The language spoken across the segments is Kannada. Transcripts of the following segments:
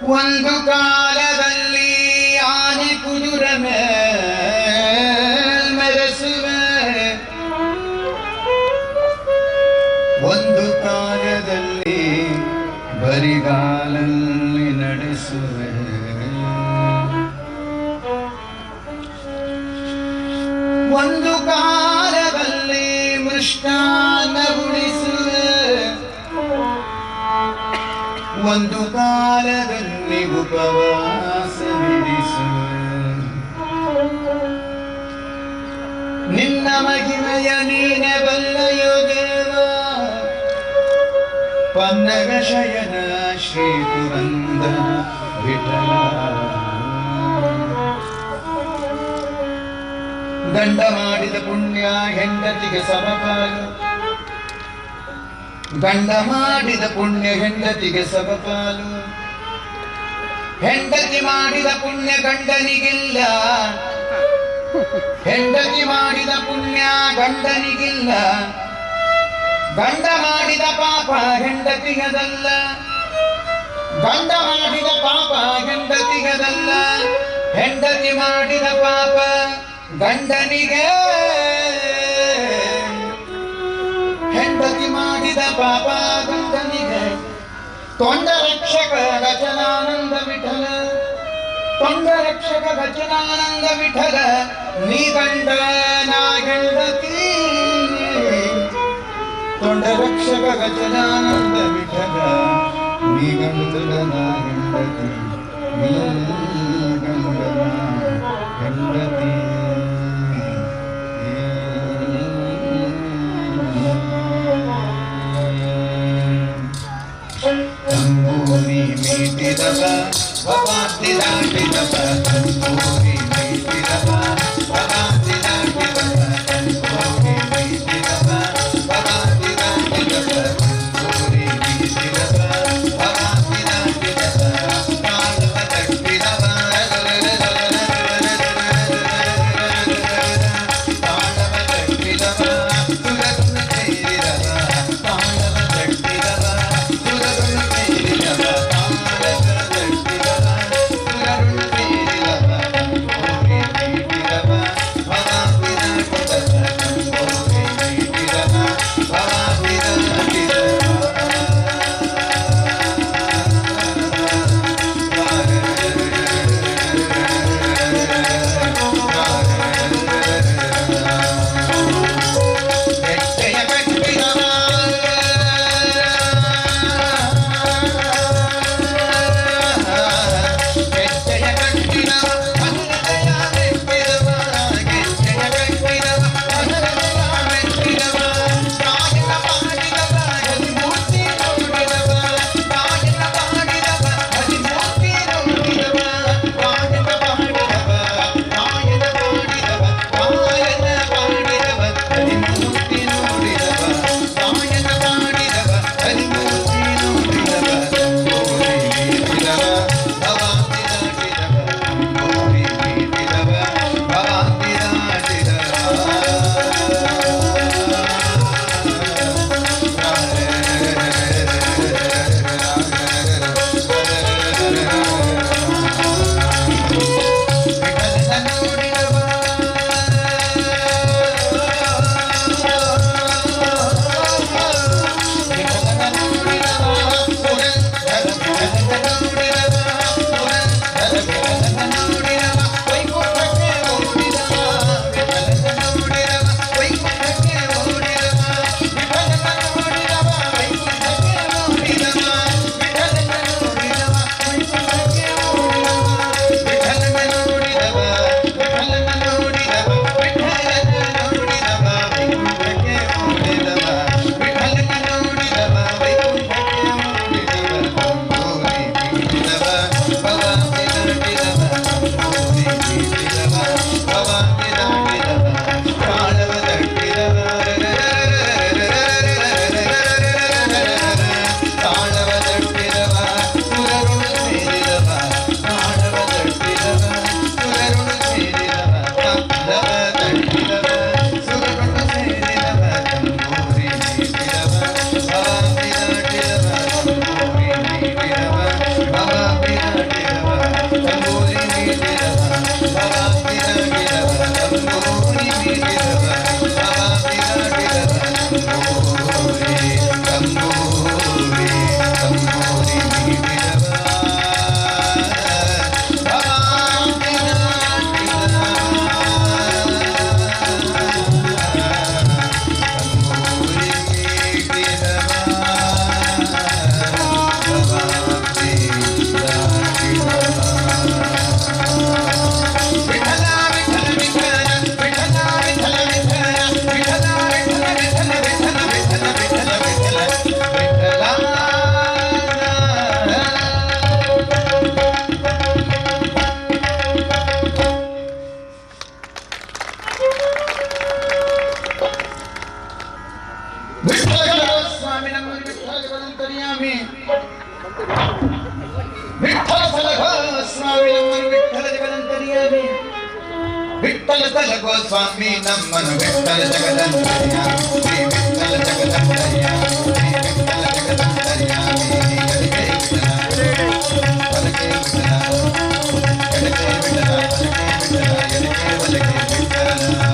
ಒಂದು ಕಾಲದಲ್ಲಿ ಆನೆ ಕುದುರ ಮೆರೆಸುವೆ ಶಯನ ಶ್ರೀ ಪುರಂದರ ವಿಠಲ. ಗಂಡ ಮಾಡಿದ ಪುಣ್ಯ ಹೆಂಡತಿಗೆ ಸಮಪಾಲು ಗಂಡ ಮಾಡಿದ ಪುಣ್ಯ ಹೆಂಡತಿಗೆ ಸಮಪಾಲು ಹೆಂಡತಿ ಮಾಡಿದ ಪುಣ್ಯ ಗಂಡನಿಗಿಲ್ಲ. ಹೆಂಡತಿ ಮಾಡಿದ ಪುಣ್ಯ ಗಂಡನಿಗಿಲ್ಲ. ಗಂಡ ಮಾಡಿದ ಪಾಪ ಹೆಂಡತಿಗದಲ್ಲ ಗಂಡ ಮಾಡಿದ ಪಾಪ ಹೆಂಡತಿಗದಲ್ಲ ಹೆಂಡತಿ ಮಾಡಿದ ಪಾಪ ಗಂಡನಿಗೆ. ಹೆಂಡತಿ ಮಾಡಿದ ಪಾಪ ಗಂಡನಿಗೆ. ತೊಂಡ ರಕ್ಷಕ ಗಜನಾನಂದ ವಿಠಲ. ತೊಂಡ ರಕ್ಷಕ ಗಜನಾನಂದ ವಿಠಲ. ನೀ ಗಂಡ ನಾ ಹೆಂಡತಿ. ತೊಂಡ ರಕ್ಷಕ ಗಜನಾನಂದ ವಿಠಲ ನೀ ಗಂಡ ನಾ ಹೆಂಡತಿ ನೀ ಗಂಡ ನಾ ಹೆಂಡತಿ ತಂಬೂರಿ ಮೀಟಿದವ ಭವಾಂತಿ ದಾಟಿದವ ತಂಬೂರಿ अंतरिया में। विठल सलगो स्वामी नमन विठल जगदंतरिया में। विठल सलगो स्वामी नमन विठल जगदंतरिया में। विठल जगदंतरिया में विठल जगदंतरिया में। जय जय विठला जय जय विठला जय जय विठला जय जय विठला जय जय विठला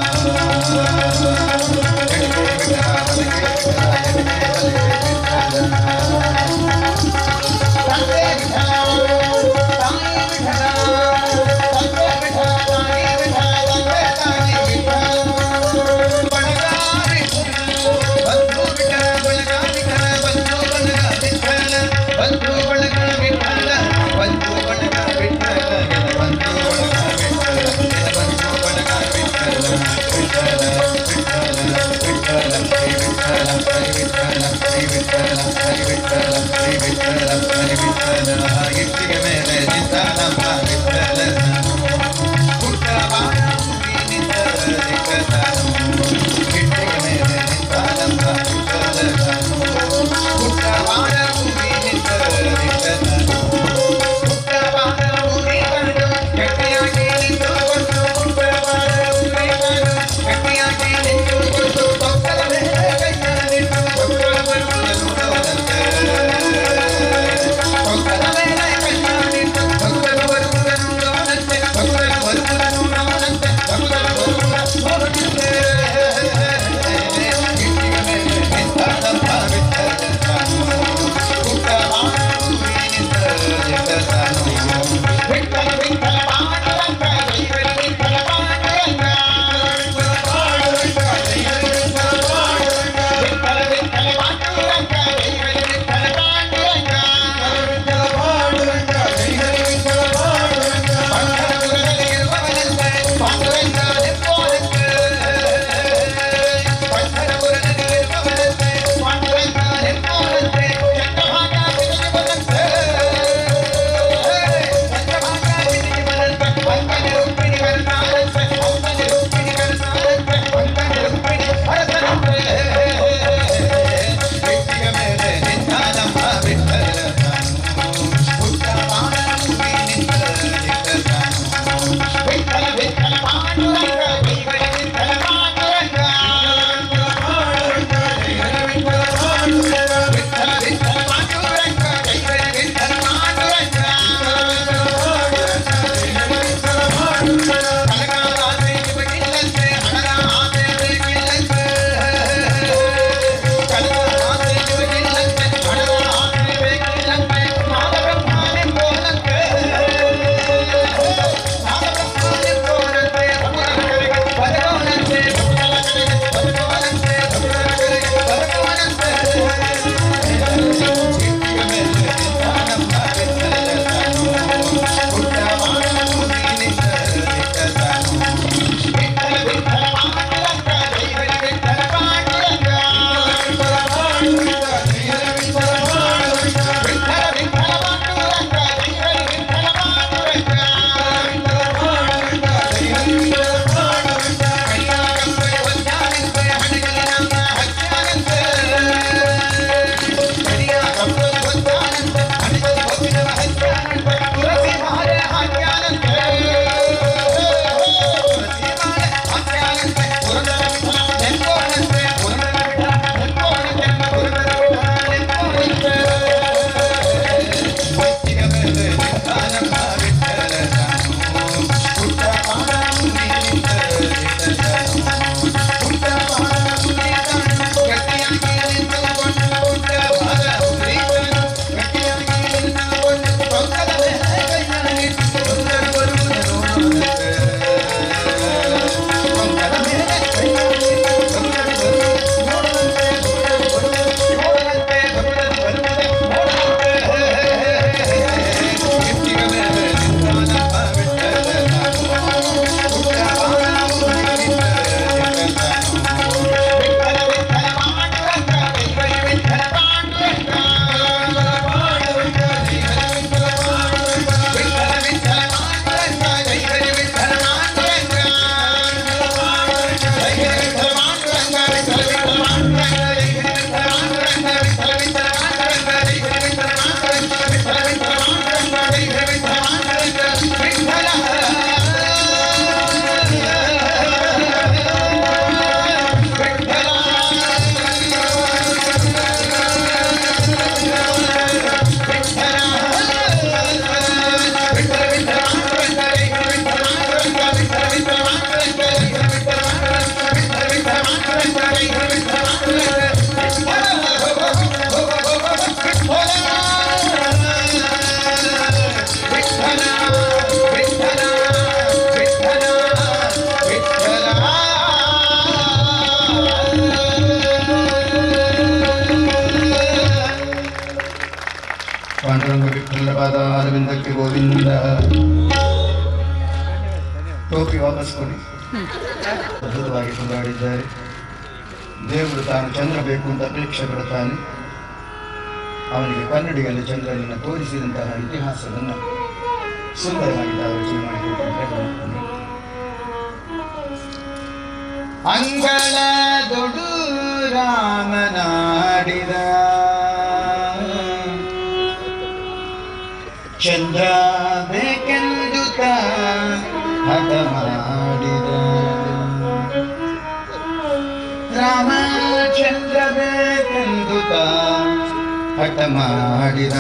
Yeah. ಕೋಟಿ ಗೋವಿಂದ. ಟೋಪಿ ವಾಪಸ್ ಕೊಡಿ. ಅದ್ಭುತವಾಗಿ ಕೊಂಡಾಡಿದ್ದಾರೆ ದೇವರು ತಾನು ಚಂದ್ರ ಬೇಕು ಅಂತ ಅಪೇಕ್ಷೆ ಪಡ್ತಾನೆ. ಅವನಿಗೆ ಕನ್ನಡಿಗಲ್ಲಿ ಚಂದ್ರನನ್ನು ತೋರಿಸಿದಂತಹ ಇತಿಹಾಸವನ್ನು ಸುಂದರವಾಗಿ ಅವರು ಮಾಡಿಕೊಟ್ಟಿದ್ದಾರೆ ಅಂಗಳ ದೊಡು ರಾಮನಾಡಿದ. ಚಂದ್ರ ಬೇಕೆಂದು ಹಠ ರಾಮ ಚಂದ್ರ ಬೇಕೆಂದು ಹಠ ಮಾಡಿದ.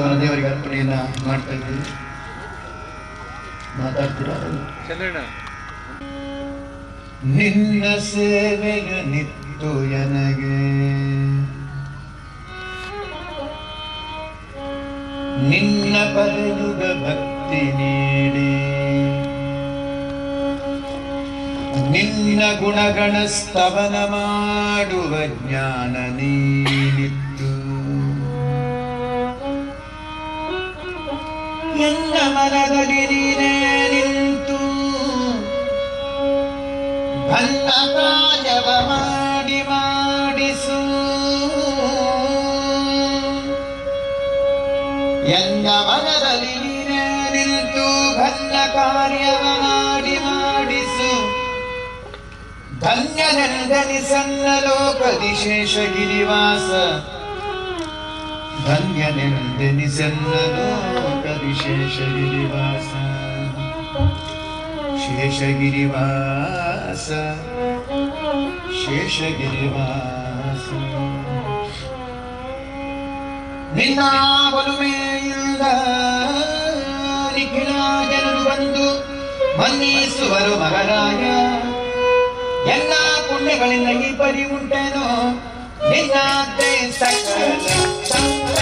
ಮಾಡ್ತಾ ಇದ್ದೀವಿ ಮಾತಾಡ್ತೀರಾ? ನಿನ್ನ ಸೇವೆಯ ನಿತ್ತು ಎನಗೆ ನಿನ್ನ ಪದಯುಗ ಭಕ್ತಿ ನೀಡಿ. ನಿನ್ನ ಗುಣಗಣ ಸ್ತವನ ಮಾಡುವ ಜ್ಞಾನ ನೀನಿತ್ತು ಎನ್ನ ಮನದಲ್ಲಿ ನೀನೇ ನಿಂತು. ಭನ್ನ ಕಾರ್ಯವ ಮಾಡಿ ಮಾಡಿಸು. ಎಂಗ ಮನದಲ್ಲಿ ನೀನೇ ನಿಂತು ಭನ್ನ ಕಾರ್ಯವ ಮಾಡಿ ಮಾಡಿಸು. ಧನ್ಯನೆಂದನಿಸನ್ನ ಲೋಕದಿ ಶೇಷಗಿರಿವಾಸ ಧನ್ಯನೆಂದೆನಿಸನ್ನ ಶೇಷಗಿರಿವಾಸ ಶೇಷಗಿರಿವಾಸ. ಶೇಷಗಿರಿವಾಸ. ನಿನ್ನ ಒಲುಮೆಯಿಂದ ನಿಖಿಲ ಜನರು ಬಂದು ಮನ್ನಿಸುವರು ಮಗರಾಯ ಎಲ್ಲ ಪುಣ್ಯಗಳಿಂದ ಈ ಪರಿ ಉಂಟೇನೋ? ನಿನ್ನಾದ್ರೆ ಸಕಲ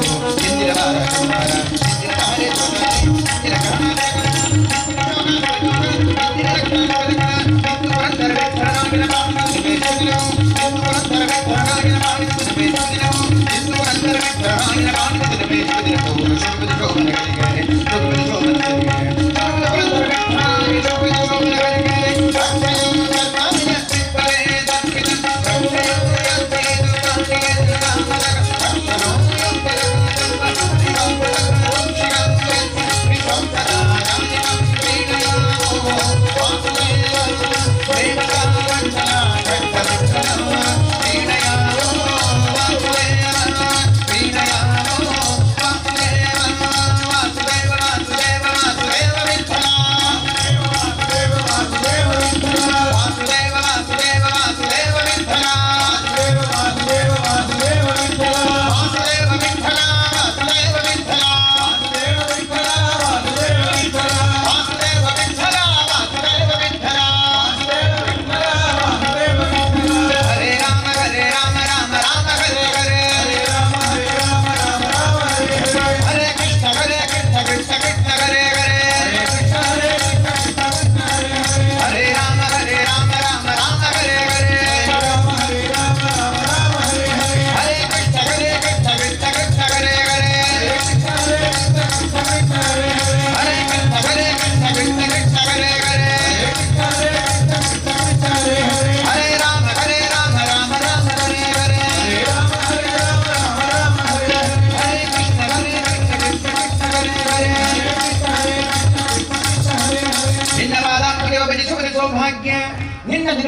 love.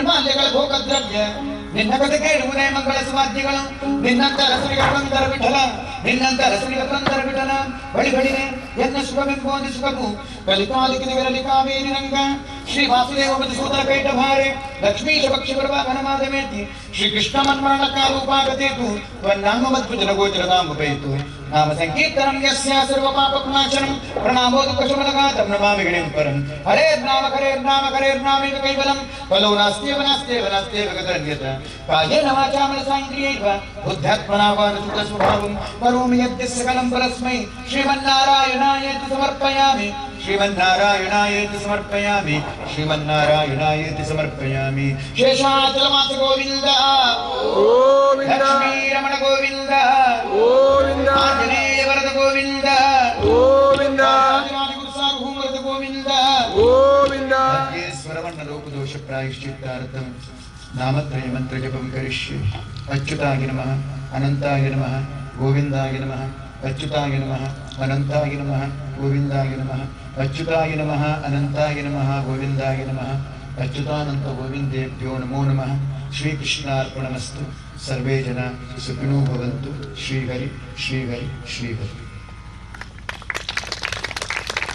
ನಿರ್ಮಾಲ್ಯಗಳ ಭೋಗದ್ರವ್ಯ ನಿನ್ನ ಕತೆ ಕೇಳುವುದೇ ಮಂಗಳ ಸುವಾದ್ಯಗಳು. ನಿನ್ನಂತ ರಸನಿಗೆ ಬಂದರ ಬಿಠಲ. ನಿನ್ನಂತ ರಸನಿಗೆ ಬಂದರ ವಿಠಲ ಬಳಿ ಬಳಿನೆ ಎನ್ನ ಶುಭವೆಂಬುವಂತೆ ಸುಖವು. ಕಲಿಕಾಲಿಕ ವಿರಲಿ ಕಾವೇರಿ ರಂಗ. ಶ್ರೀ ವಾಸುದೇವ ಮಧುಸೂದನ ಪೇಟ ಭಾರೆ. ಲಕ್ಷ್ಮೀಶ ಪಕ್ಷಿ ಪ್ರಭಾಗನಮಾದ ಮೇತಿ. ಶ್ರೀ ಕೃಷ್ಣ ಮನ್ಮರಣ ಕಾರೂಪಾಗತೇತು ತ್ವನ್ನಾಮ ಗೋತ್ರ ನಾಮ ನಾಮಪೇತು नाम संकीर्तनम यस्य सर्व पाप प्रणाशनम प्रणामो दुःख तम नमा गणेश परम हरे नाम करे नाम करे नाम इव कैवलम। बलो नास्ति वनास्ति वनास्ति वगतन्यत काजे नवाचा मनसाइन्द्रियैव बुद्धात्मना वानुत स्वभावम करोमि यद्य सकलं परस्मै। श्रीमन्नारायणाय समर्पयामि। ಶ್ರೀಮನ್ನಾರಾಯಣಾಯೇತಿ ಸಮರ್ಪಯಾಮಿ ಶೇಷಾಚಲಮಾಸ ಗೋವಿಂದ ಗೋವಿಂದ ಲಕ್ಷ್ಮೀ ರಮಣ ಗೋವಿಂದ ಗೋವಿಂದ ಆಂಜನೇಯ ವರದ ಗೋವಿಂದ ಗೋವಿಂದ ಗುರು ಸಾರ್ವಭೌಮರದ ಗೋವಿಂದ ಗೋವಿಂದ ಸ್ವರವನ್ನ ಲೋಕದೋಷ ಪ್ರಾಯಶ್ಚಿತ್ತಾರ್ಥಂ ನಾಮತ್ರಯ ಮಂತ್ರ ಜಪಂ ಕರಿಷ್ಯೆ ಅಚ್ಯುತಾಯ ನಮಃ ಅನಂತಾಯ ನಮಃ ಗೋವಿಂದಾಯ ನಮಃ ಅಚ್ಯುತಾಯ ನಮಃ ಅನಂತಾಯ ನಮಃ ಗೋವಿಂದಾಯ ನಮಃ ಅಚ್ಯುತಾಯ ನಮಃ, ಅನಂತಾಯ ನಮಃ, ಗೋವಿಂದಾಯ ನಮಃ. ಅಚ್ಯುತಾನಂತ ಗೋವಿಂದೇಭ್ಯೋ ನಮೋ ನಮಃ. ಶ್ರೀಕೃಷ್ಣಾರ್ಪಣಮಸ್ತು. ಸರ್ವೇ ಜನ ಸುಖಿನೋ ಭವಂತು. ಶ್ರೀಹರಿ ಶ್ರೀಹರಿ ಶ್ರೀಹರಿ.